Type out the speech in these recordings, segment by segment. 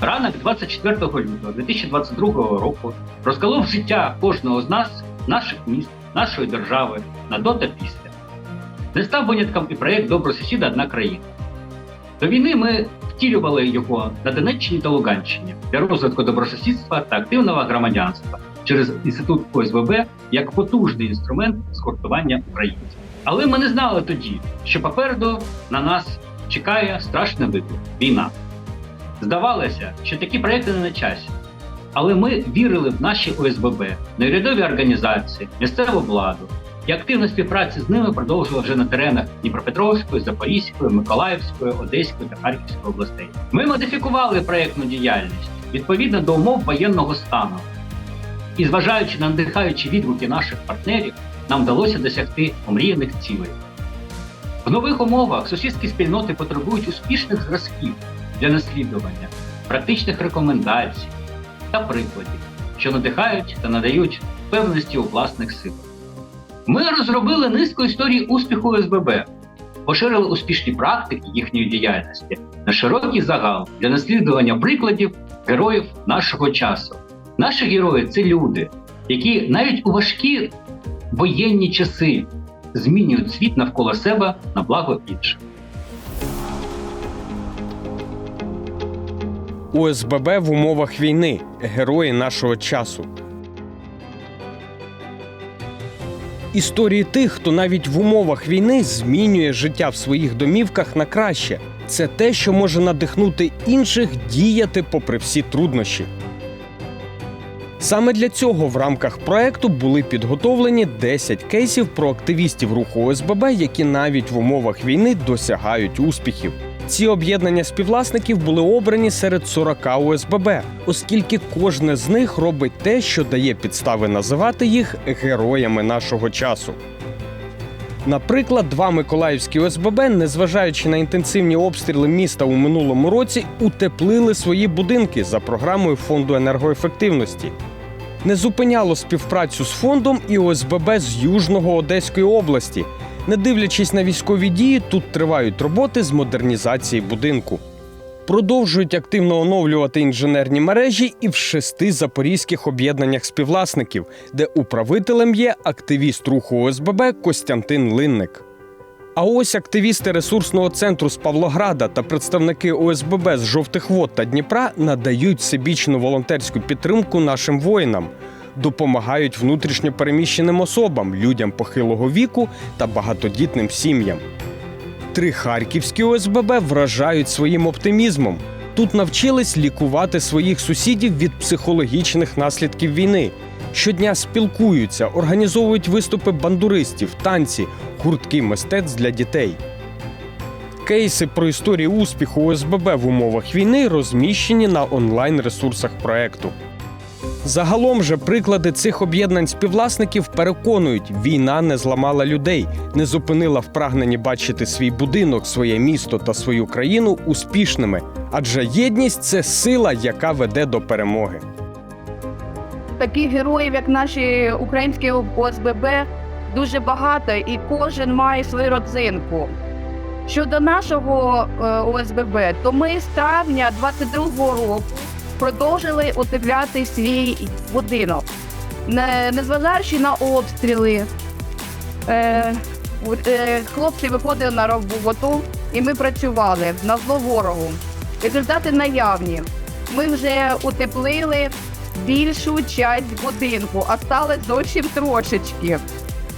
Ранок 24 лютого 2022 року розколов життя кожного з нас, наших міст, нашої держави на до та після. Не став винятком і проєкт Добросусіда одна країна. До війни ми втілювали його на Донеччині та Луганщині для розвитку добросусідства та активного громадянства через інститут ОСББ як потужний інструмент згуртування українців. Але ми не знали тоді, що попереду на нас чекає страшний виклик війна. Здавалося, що такі проекти не на часі. Але ми вірили в наші ОСББ, неурядові організації, місцеву владу, і активна співпраця з ними продовжила вже на теренах Дніпропетровської, Запорізької, Миколаївської, Одеської та Харківської областей. Ми модифікували проєктну діяльність відповідно до умов воєнного стану. І зважаючи на надихаючі відгуки наших партнерів, нам вдалося досягти омріяних цілей. В нових умовах сусідські спільноти потребують успішних зразків для наслідування, практичних рекомендацій та прикладів, що надихають та надають впевненості у власних силах. Ми розробили низку історій успіху ОСББ, поширили успішні практики їхньої діяльності на широкий загал для наслідування прикладів героїв нашого часу. Наші герої це люди, які навіть у важкі воєнні часи змінюють світ навколо себе на благо інших. УСББ в умовах війни герої нашого часу. Історії тих, хто навіть в умовах війни змінює життя в своїх домівках на краще. Це те, що може надихнути інших діяти попри всі труднощі. Саме для цього в рамках проекту були підготовлені 10 кейсів про активістів руху ОСББ, які навіть в умовах війни досягають успіхів. Ці об'єднання співвласників були обрані серед 40 ОСББ, оскільки кожне з них робить те, що дає підстави називати їх героями нашого часу. Наприклад, два миколаївські ОСББ, незважаючи на інтенсивні обстріли міста у минулому році, утеплили свої будинки за програмою фонду енергоефективності. Не зупиняло співпрацю з фондом і ОСББ з Южного Одеської області. Не дивлячись на військові дії, тут тривають роботи з модернізації будинку. Продовжують активно оновлювати інженерні мережі і в шести запорізьких об'єднаннях співвласників, де управителем є активіст руху ОСББ Костянтин Линник. А ось активісти ресурсного центру з Павлограда та представники ОСББ з жовтих вод та Дніпра надають всебічну волонтерську підтримку нашим воїнам, допомагають внутрішньо переміщеним особам, людям похилого віку та багатодітним сім'ям. Три харківські ОСББ вражають своїм оптимізмом. Тут навчились лікувати своїх сусідів від психологічних наслідків війни. Щодня спілкуються, організовують виступи бандуристів, танці, гуртки мистецтв для дітей. Кейси про історію успіху ОСББ в умовах війни розміщені на онлайн-ресурсах проекту. Загалом же приклади цих об'єднань співвласників переконують, війна не зламала людей, не зупинила в прагненні бачити свій будинок, своє місто та свою країну успішними. Адже єдність це сила, яка веде до перемоги. таких героїв, як наші українські ОСББ, дуже багато, і кожен має свою родзинку. Щодо нашого е, ОСББ, то ми з травня 22-го року продовжили утепляти свій будинок. Не- Незважаючи на обстріли, е, е, хлопці виходили на роботу, і ми працювали на зло ворогу. Результати наявні. Ми вже утеплили більшу часть будинку, а стали зовсім трошечки.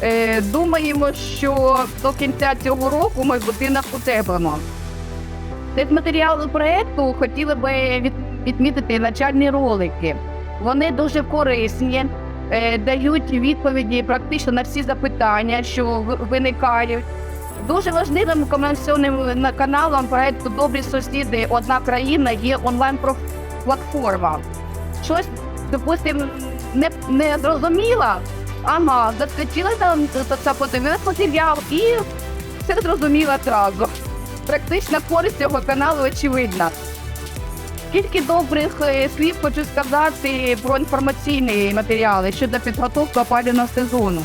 Е, думаємо, що до кінця цього року ми будинок утеплимо. З матеріалу проєкту хотіли би від- відмітити навчальні ролики. Вони дуже корисні, е, дають відповіді практично на всі запитання, що виникають. Дуже важливим комерційним каналом проєкту Добрі сусіди Одна країна є онлайн-платформа. Щось, допустимо, не, не зрозуміла, ага, заскочила там та- та подивилась матеріал і все зрозуміла одразу. Практична користь цього каналу очевидна. Кілька добрих е, слів хочу сказати про інформаційні матеріали щодо підготовки опалювального сезону.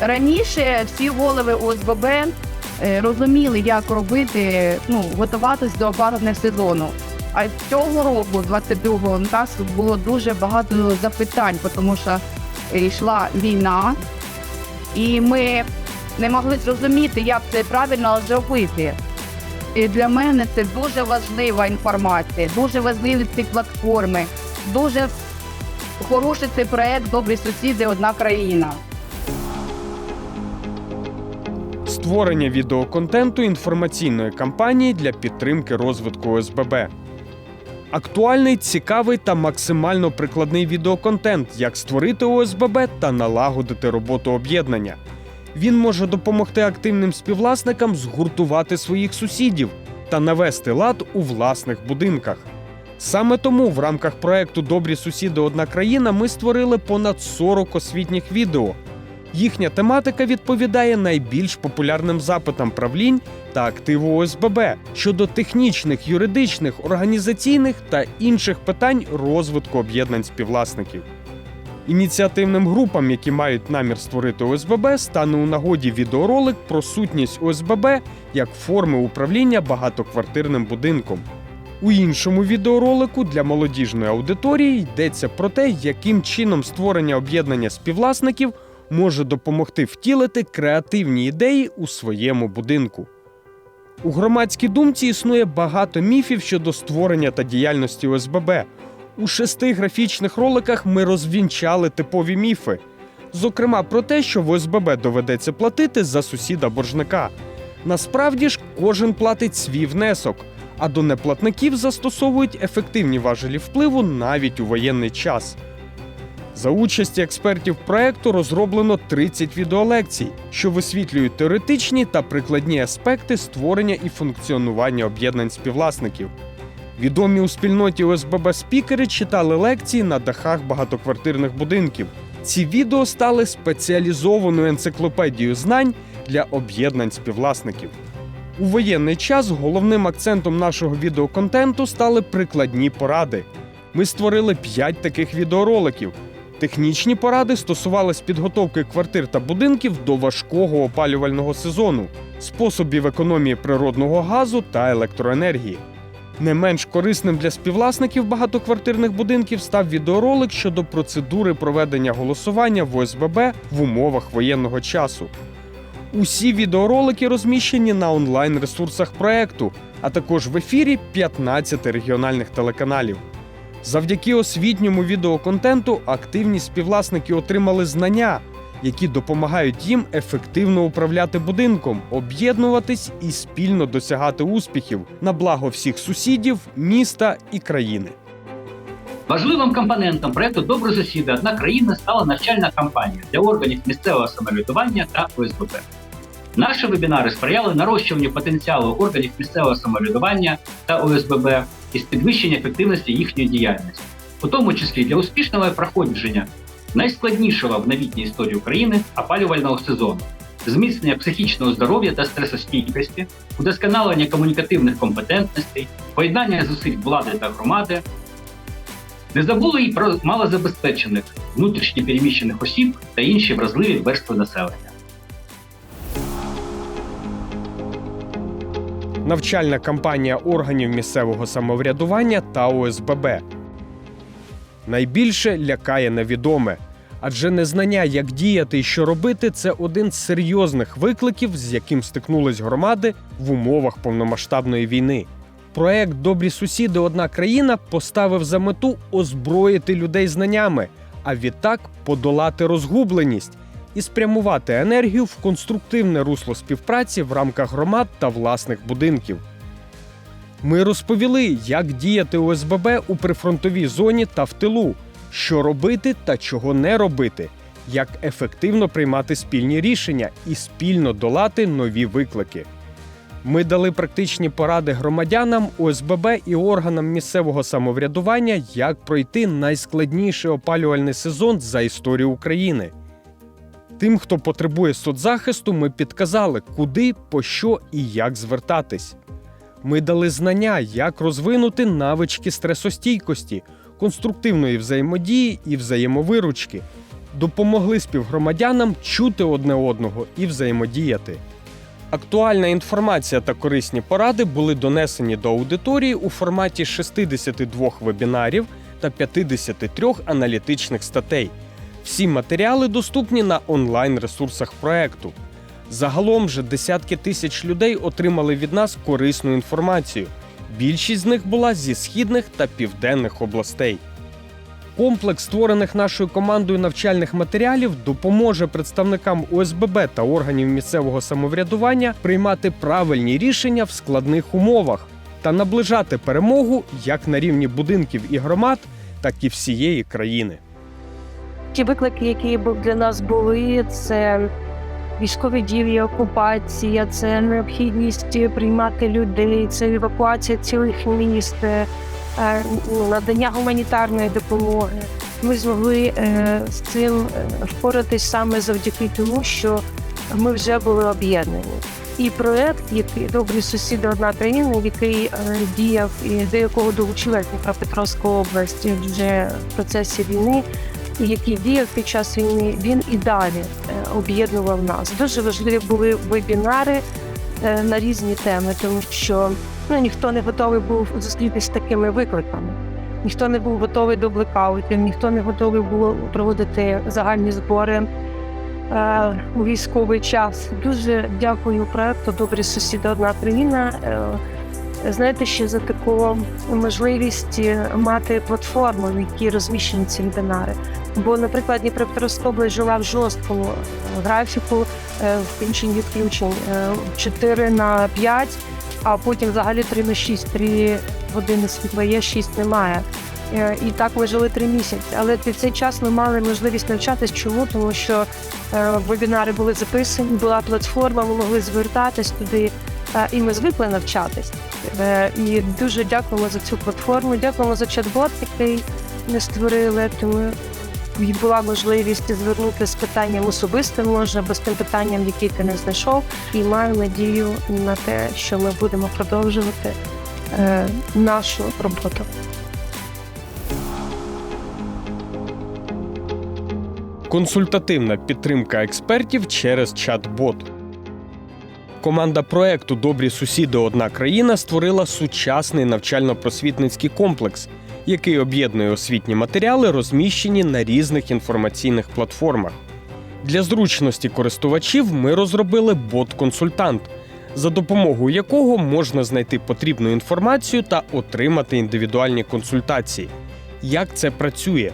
Раніше всі голови ОСББ е, розуміли, як робити, ну, готуватись до опалювального сезону. А цього року, 22-го, у нас було дуже багато запитань, тому що йшла війна, і ми не могли зрозуміти, як це правильно зробити. І для мене це дуже важлива інформація, дуже важливі ці платформи, дуже хороший цей проект Добрі сусіди, одна країна. Створення відеоконтенту інформаційної кампанії для підтримки розвитку ОСББ. Актуальний, цікавий та максимально прикладний відеоконтент, як створити ОСББ та налагодити роботу об'єднання. Він може допомогти активним співвласникам згуртувати своїх сусідів та навести лад у власних будинках. Саме тому в рамках проекту Добрі сусіди одна країна ми створили понад 40 освітніх відео. Їхня тематика відповідає найбільш популярним запитам правлінь та активу ОСББ щодо технічних, юридичних, організаційних та інших питань розвитку об'єднань співвласників. Ініціативним групам, які мають намір створити ОСББ, стане у нагоді відеоролик про сутність ОСББ як форми управління багатоквартирним будинком. У іншому відеоролику для молодіжної аудиторії йдеться про те, яким чином створення об'єднання співвласників може допомогти втілити креативні ідеї у своєму будинку. У громадській думці існує багато міфів щодо створення та діяльності ОСББ. У шести графічних роликах ми розвінчали типові міфи. Зокрема, про те, що в ОСББ доведеться платити за сусіда боржника. Насправді ж кожен платить свій внесок, а до неплатників застосовують ефективні важелі впливу навіть у воєнний час. За участі експертів проекту розроблено 30 відеолекцій, що висвітлюють теоретичні та прикладні аспекти створення і функціонування об'єднань співвласників. Відомі у спільноті ОСББ спікери читали лекції на дахах багатоквартирних будинків. Ці відео стали спеціалізованою енциклопедією знань для об'єднань співвласників. У воєнний час головним акцентом нашого відеоконтенту стали прикладні поради. Ми створили 5 таких відеороликів. Технічні поради стосувались підготовки квартир та будинків до важкого опалювального сезону, способів економії природного газу та електроенергії. Не менш корисним для співвласників багатоквартирних будинків став відеоролик щодо процедури проведення голосування в ОСББ в умовах воєнного часу. Усі відеоролики розміщені на онлайн-ресурсах проекту, а також в ефірі 15 регіональних телеканалів. Завдяки освітньому відеоконтенту активні співвласники отримали знання, які допомагають їм ефективно управляти будинком, об'єднуватись і спільно досягати успіхів на благо всіх сусідів, міста і країни. Важливим компонентом проекту Добрі сусіди одна країна стала навчальна кампанія для органів місцевого самоврядування та ОСББ. Наші вебінари сприяли нарощуванню потенціалу органів місцевого самоврядування та ОСББ із підвищення ефективності їхньої діяльності, у тому числі для успішного проходження найскладнішого в новітній історії України опалювального сезону, зміцнення психічного здоров'я та стресостійкості, удосконалення комунікативних компетентностей, поєднання зусиль влади та громади. Не забули й про малозабезпечених внутрішньо переміщених осіб та інші вразливі верстви населення. Навчальна кампанія органів місцевого самоврядування та ОСББ. Найбільше лякає невідоме, адже незнання, як діяти і що робити, це один з серйозних викликів, з яким стикнулись громади в умовах повномасштабної війни. Проект Добрі сусіди одна країна поставив за мету озброїти людей знаннями, а відтак подолати розгубленість і спрямувати енергію в конструктивне русло співпраці в рамках громад та власних будинків. Ми розповіли, як діяти ОСББ у прифронтовій зоні та в тилу, що робити та чого не робити, як ефективно приймати спільні рішення і спільно долати нові виклики. Ми дали практичні поради громадянам, ОСББ і органам місцевого самоврядування, як пройти найскладніший опалювальний сезон за історію України. Тим, хто потребує соцзахисту, ми підказали, куди, по що і як звертатись. Ми дали знання, як розвинути навички стресостійкості, конструктивної взаємодії і взаємовиручки, допомогли співгромадянам чути одне одного і взаємодіяти. Актуальна інформація та корисні поради були донесені до аудиторії у форматі 62 вебінарів та 53 аналітичних статей. Всі матеріали доступні на онлайн-ресурсах проекту. Загалом же десятки тисяч людей отримали від нас корисну інформацію. Більшість з них була зі східних та південних областей. Комплекс створених нашою командою навчальних матеріалів допоможе представникам ОСББ та органів місцевого самоврядування приймати правильні рішення в складних умовах та наближати перемогу як на рівні будинків і громад, так і всієї країни. Ті виклики, які для нас були, це військові дії, окупація, це необхідність приймати людей, це евакуація цілих міст, е, надання гуманітарної допомоги. Ми змогли е, з цим е, впоратись саме завдяки тому, що ми вже були об'єднані. І проект, який добрі сусіди одна країна, який діяв і до якого долучилась Дніпропетровська область вже в процесі війни, який діяв під час війни, він і далі е, об'єднував нас. Дуже важливі були вебінари е, на різні теми, тому що ну, ніхто не готовий був зустрітися з такими викликами. Ніхто не був готовий до блекаутів, ніхто не готовий був проводити загальні збори е, у військовий час. Дуже дякую проекту Добрі сусіди одна країна. Е, знаєте, ще за таку можливість е, мати платформу, в якій розміщені ці вебінари. Бо, наприклад, Дніпропетровська область жила в жорсткому е, графіку е, включень відключень е, 4 на 5, а потім взагалі 3 на 6, 3 години світла є, 6 немає. Е, І так ми жили три місяці. Але під цей час ми мали можливість навчатись. Чому? Тому що е, вебінари були записані, була платформа, ми могли звертатись туди, е, і ми звикли навчатись. Е, І дуже дякуємо за цю платформу. Дякуємо за чат-бот, який ми створили. Була можливість звернутися з питанням особистим, може, або з тим питанням, яке ти не знайшов. І маю надію на те, що ми будемо продовжувати е, нашу роботу. Консультативна підтримка експертів через чат-бот. Команда проекту Добрі сусіди одна країна створила сучасний навчально-просвітницький комплекс, який об'єднує освітні матеріали, розміщені на різних інформаційних платформах. Для зручності користувачів ми розробили бот-консультант, за допомогою якого можна знайти потрібну інформацію та отримати індивідуальні консультації. Як це працює?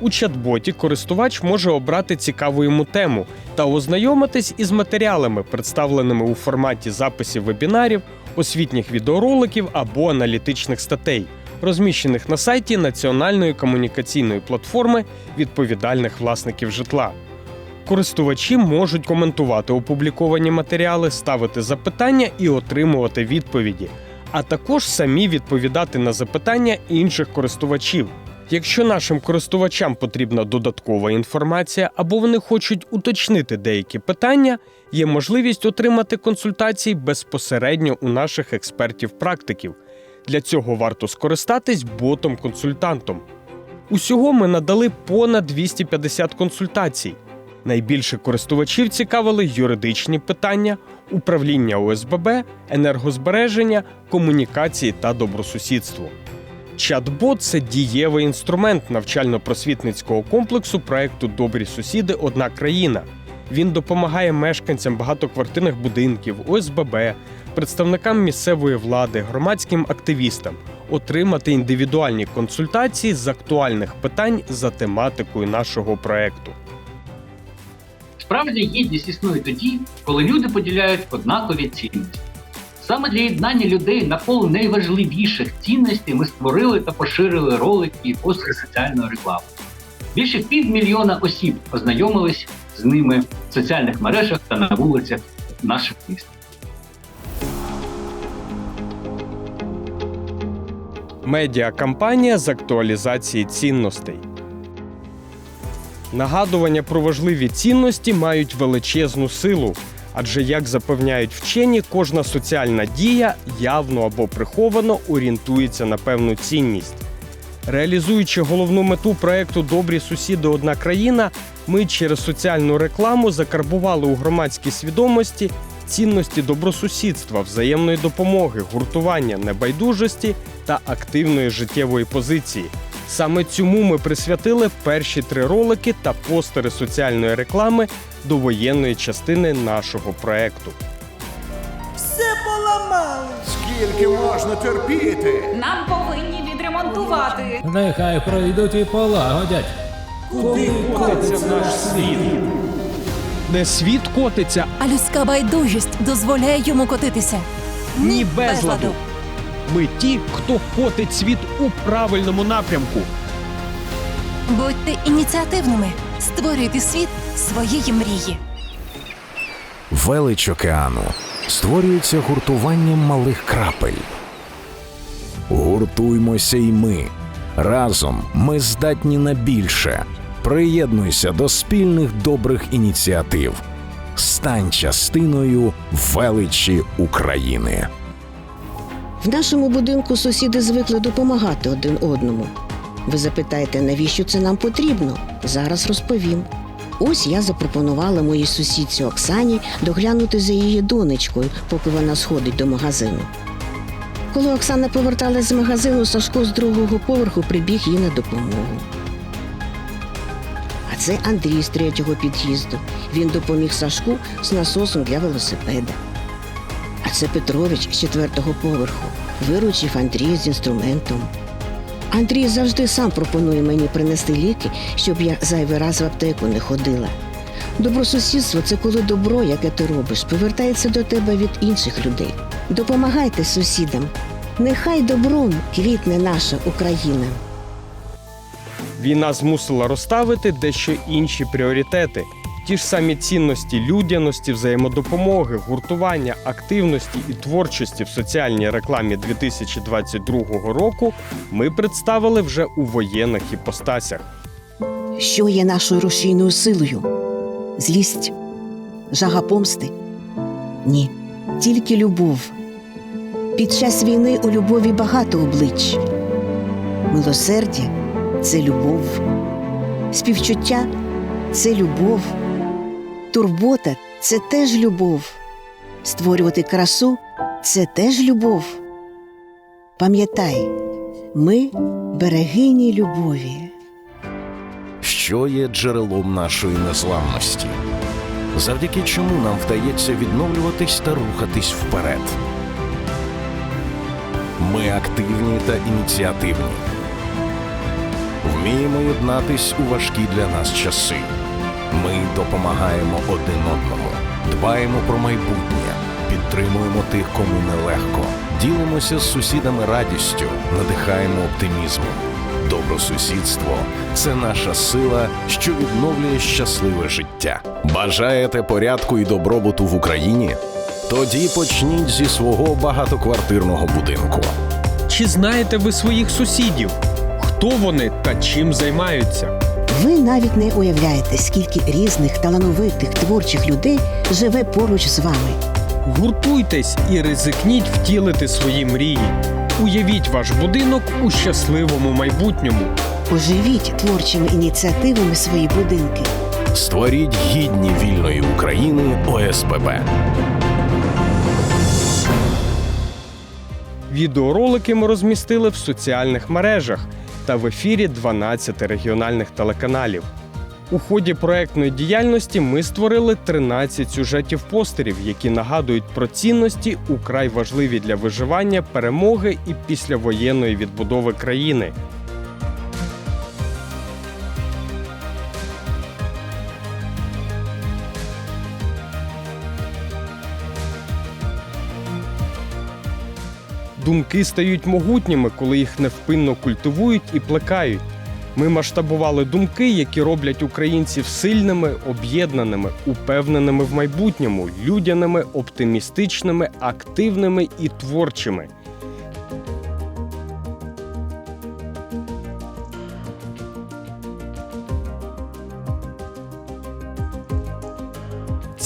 У чат-боті користувач може обрати цікаву йому тему та ознайомитись із матеріалами, представленими у форматі записів вебінарів, освітніх відеороликів або аналітичних статей, розміщених на сайті Національної комунікаційної платформи відповідальних власників житла. Користувачі можуть коментувати опубліковані матеріали, ставити запитання і отримувати відповіді, а також самі відповідати на запитання інших користувачів. Якщо нашим користувачам потрібна додаткова інформація або вони хочуть уточнити деякі питання, є можливість отримати консультації безпосередньо у наших експертів-практиків. Для цього варто скористатись ботом-консультантом. Усього ми надали понад 250 консультацій. Найбільше користувачів цікавили юридичні питання, управління ОСББ, енергозбереження, комунікації та добросусідство. Чат-бот це дієвий інструмент навчально-просвітницького комплексу проекту Добрі сусіди одна країна. Він допомагає мешканцям багатоквартирних будинків, ОСББ, представникам місцевої влади, громадським активістам отримати індивідуальні консультації з актуальних питань за тематикою нашого проекту. Справді гідність існує тоді, коли люди поділяють однакові цінності. Саме для єднання людей навколо найважливіших цінностей ми створили та поширили ролики і постери соціальної реклами. Більше півмільйона осіб ознайомились з ними в соціальних мережах та на вулицях наших міст. Медіакампанія з актуалізації цінностей. Нагадування про важливі цінності мають величезну силу, адже, як запевняють вчені, кожна соціальна дія явно або приховано орієнтується на певну цінність. Реалізуючи головну мету проекту Добрі сусіди одна країна, ми через соціальну рекламу закарбували у громадській свідомості цінності добросусідства, взаємної допомоги, гуртування, небайдужості та активної життєвої позиції. Саме цьому ми присвятили перші три ролики та постери соціальної реклами до воєнної частини нашого проекту. Все поламали. Скільки можна терпіти? Нам повинні відремонтувати. Нехай пройдуть і полагодять. Куди котиться наш світ? Де світ котиться, А людська байдужість дозволяє йому котитися. ні безладу. Ми ті, хто котить світ у правильному напрямку. Будьте ініціативними, створюйте світ своєї мрії. Велич океану створюється гуртуванням малих крапель. Гуртуймося й ми. Разом ми здатні на більше. Приєднуйся до спільних добрих ініціатив. Стань частиною величі України. В нашому будинку сусіди звикли допомагати один одному. Ви запитаєте, навіщо це нам потрібно? Зараз розповім. Ось я запропонувала моїй сусідці Оксані доглянути за її донечкою, поки вона сходить до магазину. Коли Оксана поверталась з магазину, Сашко з другого поверху прибіг їй на допомогу. Це Андрій з третього під'їзду. Він допоміг Сашку з насосом для велосипеда. А це Петрович з четвертого поверху. Виручив Андрія з інструментом. Андрій завжди сам пропонує мені принести ліки, щоб я зайвий раз в аптеку не ходила. Добросусідство це коли добро, яке ти робиш, повертається до тебе від інших людей. Допомагайте сусідам. Нехай добром квітне наша Україна. Війна змусила розставити дещо інші пріоритети. Ті ж самі цінності людяності, взаємодопомоги, гуртування, активності і творчості в соціальній рекламі 2022 року ми представили вже у воєнних іпостасях. Що є нашою рушійною силою? Злість, жага помсти? Ні, тільки любов. Під час війни у любові багато облич. Милосердя це любов, співчуття це любов, турбота це теж любов, створювати красу це теж любов. Пам'ятай, ми берегині любові. що є джерелом нашої незламності, завдяки чому нам вдається відновлюватись та рухатись вперед. Ми активні та ініціативні. Вміємо єднатись у важкі для нас часи. Ми допомагаємо один одному, дбаємо про майбутнє, підтримуємо тих, кому нелегко, ділимося з сусідами радістю, надихаємо оптимізмом. Добросусідство це наша сила, що відновлює щасливе життя. Бажаєте порядку і добробуту в Україні? Тоді почніть зі свого багатоквартирного будинку. Чи знаєте ви своїх сусідів? Хто вони та чим займаються? Ви навіть не уявляєте, скільки різних талановитих творчих людей живе поруч з вами. Гуртуйтесь і ризикніть втілити свої мрії. Уявіть ваш будинок у щасливому майбутньому. Оживіть творчими ініціативами свої будинки. Створіть гідні вільної України ОСББ. Відеоролики ми розмістили в соціальних мережах та в ефірі 12 регіональних телеканалів. У ході проектної діяльності ми створили 13 сюжетів постерів, які нагадують про цінності украй важливі для виживання, перемоги і післявоєнної відбудови країни. Думки стають могутніми, коли їх невпинно культивують і плекають. Ми масштабували думки, які роблять українців сильними, об'єднаними, упевненими в майбутньому, людяними, оптимістичними, активними і творчими.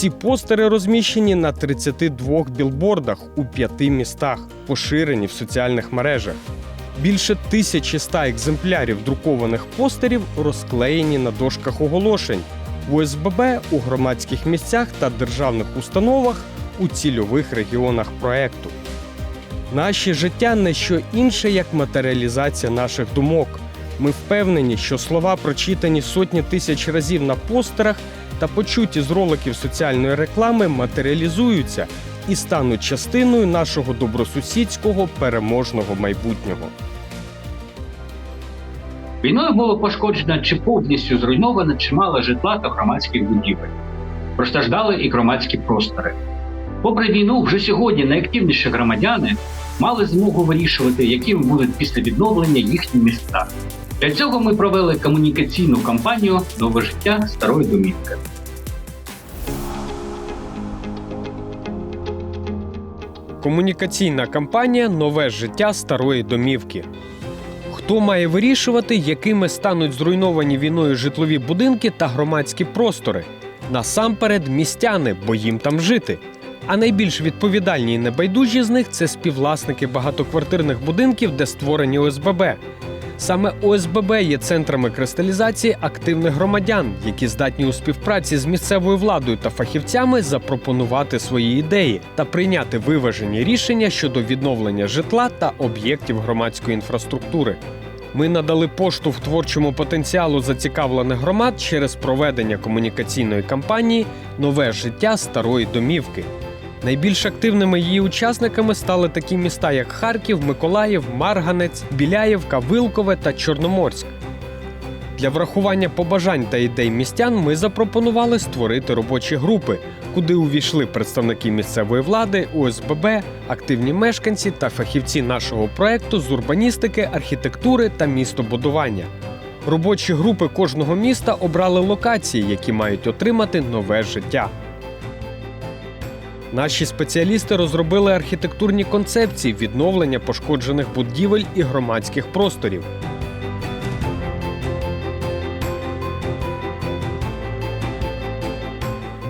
Ці постери розміщені на 32 білбордах у п'яти містах, поширені в соціальних мережах. Більше 1100 екземплярів друкованих постерів розклеєні на дошках оголошень в ОСББ, у громадських місцях та державних установах, у цільових регіонах проекту. Наші життя не що інше, як матеріалізація наших думок. Ми впевнені, що слова, прочитані сотні тисяч разів на постерах та почуті з роликів соціальної реклами, матеріалізуються і стануть частиною нашого добросусідського переможного майбутнього. Війною було пошкоджено чи повністю зруйновано чимало житла та громадських будівель. Постраждали і громадські простори. Попри війну, вже сьогодні найактивніші громадяни мали змогу вирішувати, якими будуть після відновлення їхні міста. Для цього ми провели комунікаційну кампанію Нове життя старої домівки. Комунікаційна кампанія Нове життя старої домівки. Хто має вирішувати, якими стануть зруйновані війною житлові будинки та громадські простори? Насамперед, містяни, бо їм там жити. А найбільш відповідальні і небайдужі з них це співвласники багатоквартирних будинків, де створені ОСББ. Саме ОСББ є центрами кристалізації активних громадян, які здатні у співпраці з місцевою владою та фахівцями запропонувати свої ідеї та прийняти виважені рішення щодо відновлення житла та об'єктів громадської інфраструктури. Ми надали поштовх творчому потенціалу зацікавлених громад через проведення комунікаційної кампанії Нове життя старої домівки. Найбільш активними її учасниками стали такі міста, як Харків, Миколаїв, Марганець, Біляєвка, Вилкове та Чорноморськ. Для врахування побажань та ідей містян ми запропонували створити робочі групи, куди увійшли представники місцевої влади, ОСББ, активні мешканці та фахівці нашого проекту з урбаністики, архітектури та містобудування. Робочі групи кожного міста обрали локації, які мають отримати нове життя. Наші спеціалісти розробили архітектурні концепції відновлення пошкоджених будівель і громадських просторів.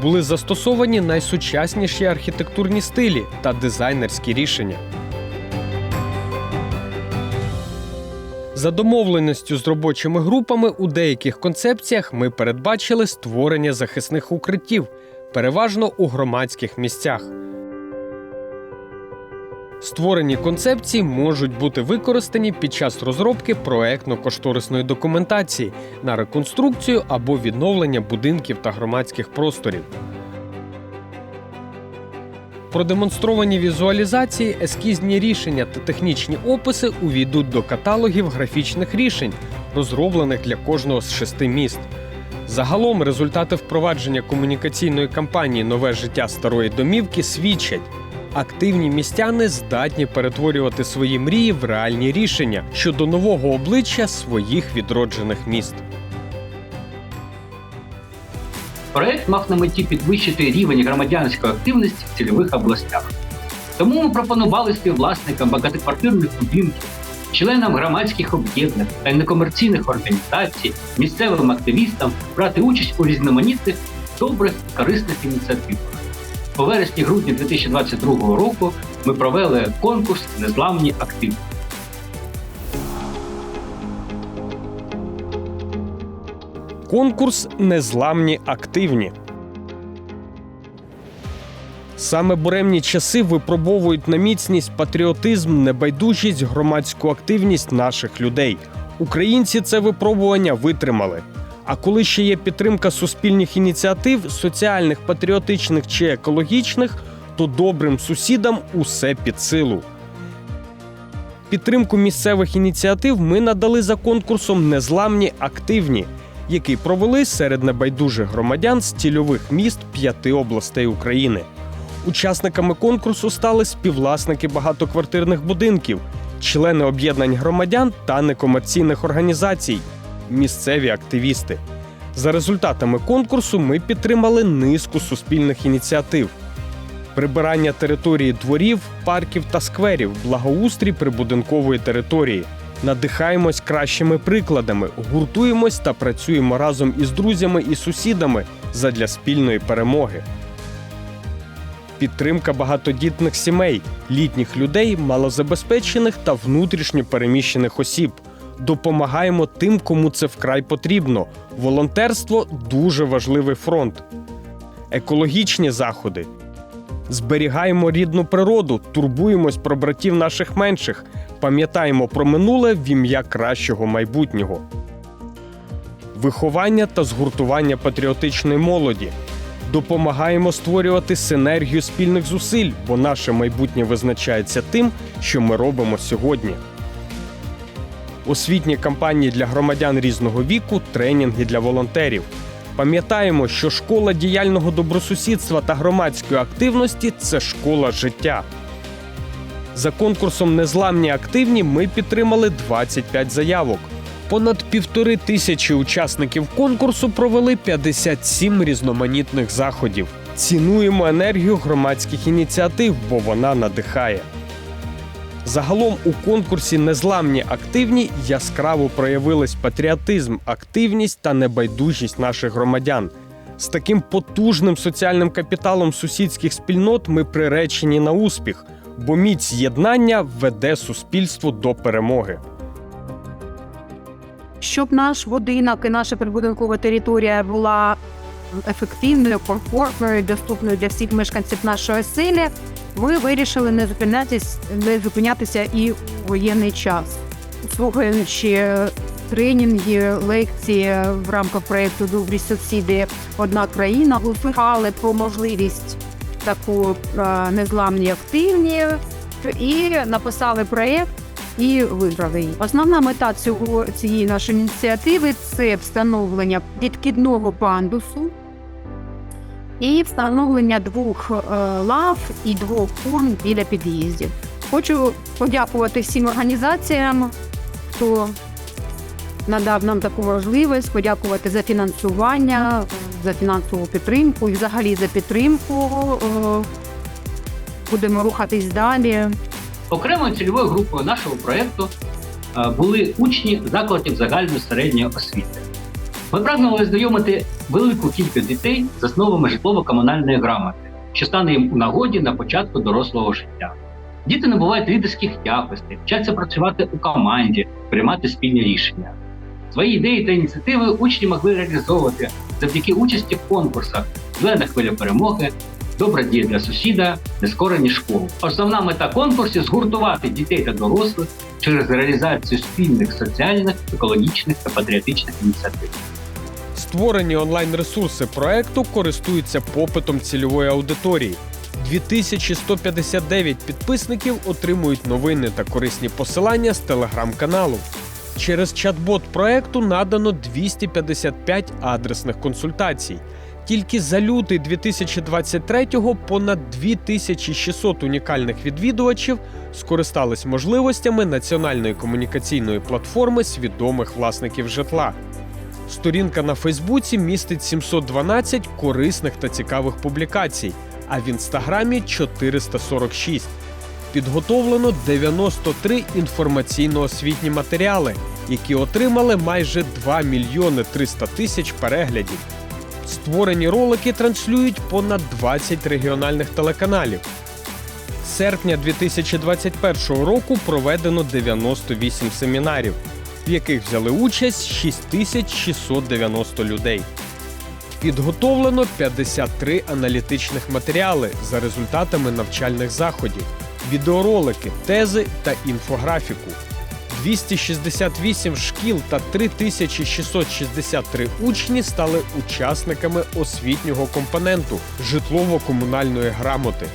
Були застосовані найсучасніші архітектурні стилі та дизайнерські рішення. За домовленістю з робочими групами у деяких концепціях ми передбачили створення захисних укриттів, переважно у громадських місцях. Створені концепції можуть бути використані під час розробки проектно-кошторисної документації на реконструкцію або відновлення будинків та громадських просторів. Продемонстровані візуалізації, ескізні рішення та технічні описи увійдуть до каталогів графічних рішень, розроблених для кожного з шести міст. Загалом результати впровадження комунікаційної кампанії Нове життя старої домівки свідчать. Активні містяни здатні перетворювати свої мрії в реальні рішення щодо нового обличчя своїх відроджених міст. Проект мав на меті підвищити рівень громадянської активності в цільових областях. Тому ми пропонували співвласникам багатоквартирних будинків, членам громадських об'єднань та некомерційних організацій, місцевим активістам брати участь у різноманітних добрих корисних ініціативах. У вересні-грудні 2022 року ми провели конкурс Незламні активні. Конкурс Незламні активні. Саме буремні часи випробовують на міцність патріотизм, небайдужість, громадську активність наших людей. Українці це випробування витримали. А коли ще є підтримка суспільних ініціатив, соціальних, патріотичних чи екологічних, то добрим сусідам усе під силу. Підтримку місцевих ініціатив ми надали за конкурсом Незламні активні, який провели серед небайдужих громадян з цільових міст п'яти областей України. Учасниками конкурсу стали співвласники багатоквартирних будинків, члени об'єднань громадян та некомерційних організацій, місцеві активісти. За результатами конкурсу ми підтримали низку суспільних ініціатив. Прибирання території дворів, парків та скверів, благоустрій прибудинкової території. Надихаємось кращими прикладами, гуртуємось та працюємо разом із друзями і сусідами задля спільної перемоги. Підтримка багатодітних сімей, літніх людей, малозабезпечених та внутрішньо переміщених осіб. Допомагаємо тим, кому це вкрай потрібно. Волонтерство дуже важливий фронт. Екологічні заходи. Зберігаємо рідну природу, турбуємось про братів наших менших, пам'ятаємо про минуле в ім'я кращого майбутнього. Виховання та згуртування патріотичної молоді. Допомагаємо створювати синергію спільних зусиль, бо наше майбутнє визначається тим, що ми робимо сьогодні. Освітні кампанії для громадян різного віку, тренінги для волонтерів. Пам'ятаємо, що школа діяльного добросусідства та громадської активності це школа життя. За конкурсом Незламні активні ми підтримали 25 заявок. Понад півтори тисячі учасників конкурсу провели 57 різноманітних заходів. Цінуємо енергію громадських ініціатив, бо вона надихає. Загалом у конкурсі Незламні активні яскраво проявились патріотизм, активність та небайдужість наших громадян. З таким потужним соціальним капіталом сусідських спільнот ми приречені на успіх, бо міць єднання веде суспільство до перемоги. Щоб наш будинок і наша прибудинкова територія була ефективною, комфортною, доступною для всіх мешканців нашої оселі, ми вирішили не зупинятись, не зупинятися і у воєнний час. Слухаючи тренінги, лекції в рамках проєкту Добрі сусіди одна країна, услухали про можливість таку е, незламні активні і написали проєкт і виграли її. Основна мета цього цієї нашої ініціативи це встановлення підкидного пандусу і встановлення двох е, лав і двох форм біля під'їздів. Хочу подякувати всім організаціям, хто надав нам таку можливість, подякувати за фінансування, за фінансову підтримку і взагалі за підтримку. Е, Будемо рухатись далі. Окремою цільовою групою нашого проєкту е, були учні закладів загальної середньої освіти. Ми прагнули знайомити велику кількість дітей з основами житлово-комунальної грамоти, що стане їм у нагоді на початку дорослого життя. Діти набувають лідерських якостей, вчаться працювати у команді, приймати спільні рішення. Свої ідеї та ініціативи учні могли реалізовувати завдяки участі в конкурсах Зелена хвиля перемоги, Добра дія для сусіда, нескорені школи. Основна мета конкурсу згуртувати дітей та дорослих через реалізацію спільних соціальних, екологічних та патріотичних ініціатив. Створені онлайн-ресурси проекту користуються попитом цільової аудиторії. 2159 підписників отримують новини та корисні посилання з телеграм-каналу. Через чат-бот проекту надано 255 адресних консультацій. Тільки за лютий 2023-го понад 2600 унікальних відвідувачів скористались можливостями національної комунікаційної платформи свідомих власників житла. Сторінка на Фейсбуці містить 712 корисних та цікавих публікацій, а в інстаграмі 446. Підготовлено 93 інформаційно-освітні матеріали, які отримали майже 2 мільйони 300 тисяч переглядів. Створені ролики транслюють понад 20 регіональних телеканалів. З серпня 2021 року проведено 98 семінарів, в яких взяли участь 6690 людей. Підготовлено 53 аналітичних матеріали за результатами навчальних заходів, відеоролики, тези та інфографіку. 268 шкіл та 3663 учні стали учасниками освітнього компоненту житлово-комунальної грамоти.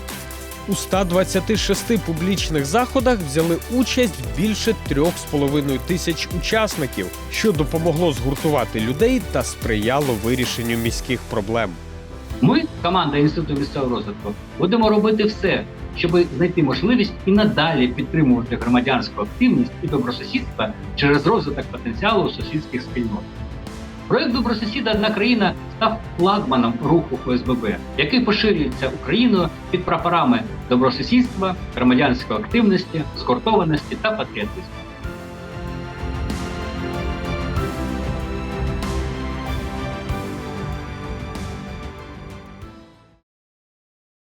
У 126 публічних заходах взяли участь більше 3,5 тисяч учасників, що допомогло згуртувати людей та сприяло вирішенню міських проблем. Ми, команда Інституту місцевого розвитку, будемо робити все, щоб знайти можливість і надалі підтримувати громадянську активність і добросусідство через розвиток потенціалу сусідських спільнот. Проект Добросусіда одна країна став флагманом руху ОСББ, який поширюється Україною під прапорами добросусідства, громадянської активності, згуртованості та патріотизму.